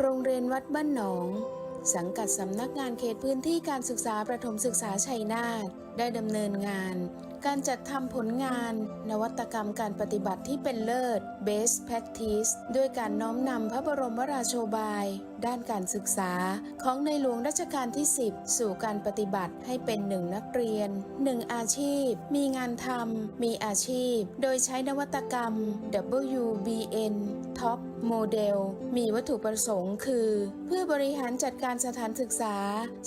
โรงเรียนวัดบ้านหนอง สังกัดสำนักงานเขตพื้นที่การศึกษาประถมศึกษาชัยนาทได้ดำเนินงาน การจัดทำผลงาน นวัตกรรมการปฏิบัติที่เป็นเลิศ Best Practice ด้วยการน้อมนำพระบรมราโชบาย ด้านการศึกษา ของในหลวงรัชกาลที่ 10 สู่การปฏิบัติให้เป็นหนึ่งนักเรียนหนึ่งอาชีพ มีงานทำมีอาชีพ โดยใช้นวัตกรรม WBN Top Model มีวัตถุประสงค์คือ เพื่อบริหารจัดการสถานศึกษา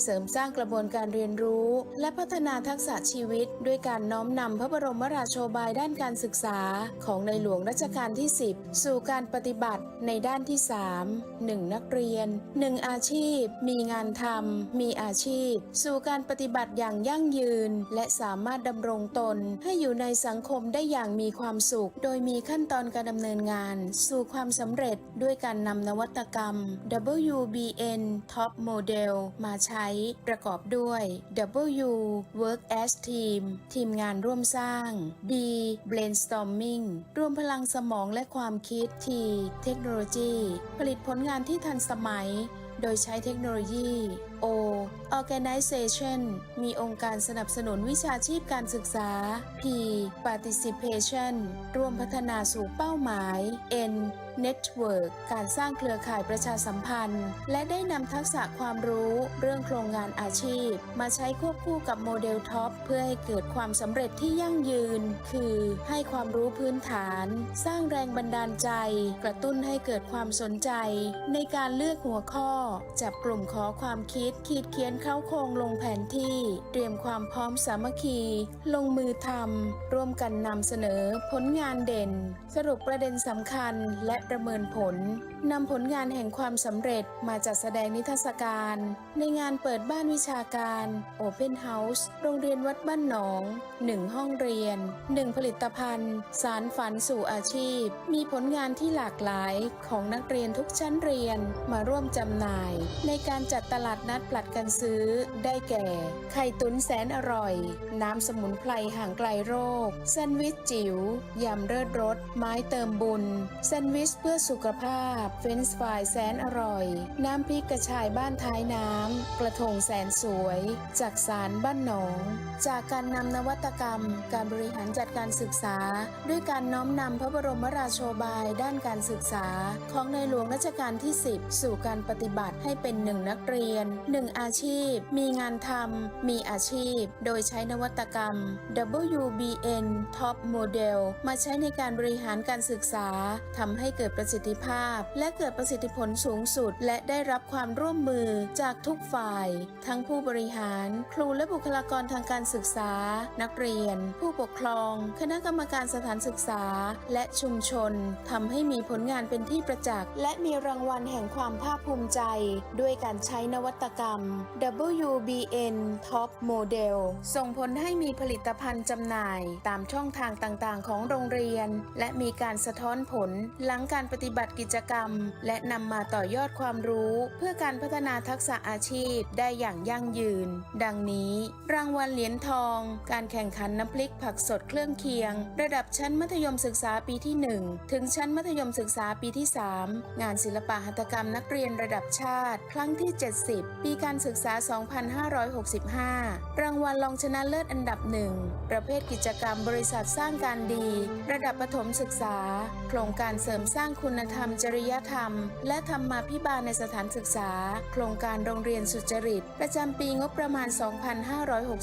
เสริมสร้างกระบวนการเรียนรู้ และพัฒนาทักษะชีวิต ด้วยการน้อมนำพระบรมราโชบายด้านการศึกษา ของในหลวงรัชกาลที่ 10 สู่การปฏิบัติในด้านที่ 3 1 นักเรียนน 1 อาชีพ มีงานทำมีอาชีพ สู่การปฏิบัติอย่างยั่งยืน และสามารถดำรงตน ให้อยู่ในสังคมได้อย่างมีความสุข โดยมีขั้นตอนการดำเนินงาน สู่ความสำเร็จด้วยการนำนวัตกรรม WBN Top Model มาใช้ประกอบด้วย W Work as Team ทีมงานร่วมสร้าง B Brainstorming รวมพลังสมองและความคิด T เทคโนโลยีผลิตผลงานที่ทันสมัยโดยใช้เทคโนโลยี O Organization มีองค์การสนับสนุนวิชาชีพการศึกษา P Participation ร่วมพัฒนาสู่เป้าหมาย N Network การสร้างเครือข่ายประชาสัมพันธ์ และได้นำทักษะความรู้เรื่องโครงงานอาชีพ มาใช้ควบคู่กับโมเดลท็อปเพื่อให้เกิดความสำเร็จที่ยั่งยืน คือให้ความรู้พื้นฐาน สร้างแรงบันดาลใจ กระตุ้นให้เกิดความสนใจ ในการเลือกหัวข้อ จับกลุ่มขอความคิดขีดเขียนเข้าโครงลงแผนที่ เตรียมความพร้อมสามัคคี ลงมือทำร่วมกันนำเสนอผลงานเด่น สรุปประเด็นสำคัญและประเมินผลนำผลงานแห่งความสำเร็จมาจัดแสดงนิทรรศการ ในงานเปิดบ้านวิชาการ Open House โรงเรียนวัดบ้านหนอง 1 ห้องเรียน 1 ผลิตภัณฑ์ สารฝันสู่อาชีพ มีผลงานที่หลากหลายของนักเรียนทุกชั้นเรียนมาร่วมจำหน่าย ในการจัดตลาดนัดผลัดกันซื้อ ได้แก่ ไข่ตุ๋นแสนอร่อย น้ำสมุนไพรห่างไกลโรคแซนด์วิชจิ๋วยำเลิศรส ไม้เติมบุญแซนด์วิชเพื่อสุขภาพ เฟรนช์ฟรายแสนอร่อย น้ำพริกกระชายบ้านท้ายน้ำ กระทงแสนสวย จากสารบ้านหนอง จากการนำนวัตกรรม การบริหารจัดการศึกษา ด้วยการน้อมนำพระบรมราโชบายด้านการศึกษา ของในหลวงรัชกาลที่ 10 สู่การปฏิบัติให้เป็นหนึ่งนักเรียน1 อาชีพ มีงานทำ มีอาชีพ โดยใช้นวัตกรรม WBN Top Model มาใช้ในการบริหารการศึกษาทำให้เกิดประสิทธิภาพ และเกิดประสิทธิผลสูงสุด และได้รับความร่วมมือจากทุกฝ่าย ทั้งผู้บริหาร ครูและบุคลากรทางการศึกษา นักเรียน ผู้ปกครอง คณะกรรมการสถานศึกษา และชุมชนทำให้มีผลงานเป็นที่ประจักษ์และมีรางวัลแห่งความภาคภูมิใจ ด้วยการใช้นวัตกรรมกรรม WBN Top Model ส่งผลให้มีผลิตภัณฑ์จำหน่าย ตามช่องทางต่างๆ ของโรงเรียน และมีการสะท้อนผลหลังการปฏิบัติกิจกรรม และนำมาต่อยอดความรู้ เพื่อการพัฒนาทักษะอาชีพได้อย่างยั่งยืน ดังนี้ รางวัลเหรียญทอง การแข่งขันน้ำพริกผักสดเครื่องเคียง ระดับชั้นมัธยมศึกษาปีที่ 1 ถึงชั้นมัธยมศึกษาปีที่ 3 งานศิลปะหัตถกรรมนักเรียนระดับชาติ ครั้งที่ 70ปีการศึกษา 2565 รางวัลรองชนะเลิศอันดับหนึ่ง ประเภทกิจกรรมบริษัทสร้างการดี ระดับประถมศึกษา โครงการเสริมสร้างคุณธรรม จริยธรรม และธรรมาภิบาลในสถานศึกษา โครงการโรงเรียนสุจริต ประจำปีงบประมาณ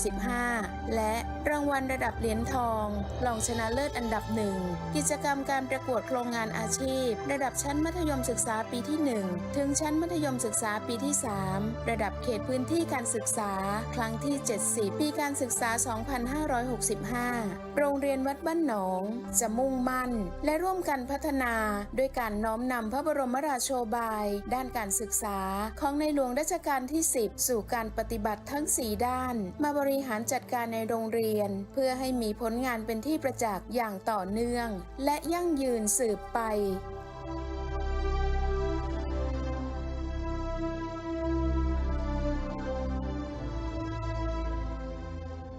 2565 และรางวัลระดับเหรียญทองรองชนะเลิศอันดับหนึ่ง กิจกรรมการประกวดโครงงานอาชีพ ระดับชั้นมัธยมศึกษาปีที่ 1 ถึงชั้นมัธยมศึกษาปีที่ 3ระดับเขตพื้นที่การศึกษา ครั้งที่ 70 ปีการศึกษา 2565 โรงเรียนวัดบ้านหนอง จะมุ่งมั่น และร่วมกันพัฒนา ด้วยการน้อมนำพระบรมราโชบาย ด้านการศึกษา ของในหลวงรัชกาลที่ 10 สู่การปฏิบัติทั้ง 4 ด้าน มาบริหารจัดการในโรงเรียน เพื่อให้มีผลงานเป็นที่ประจักษ์อย่างต่อเนื่อง และยั่งยืนสืบไป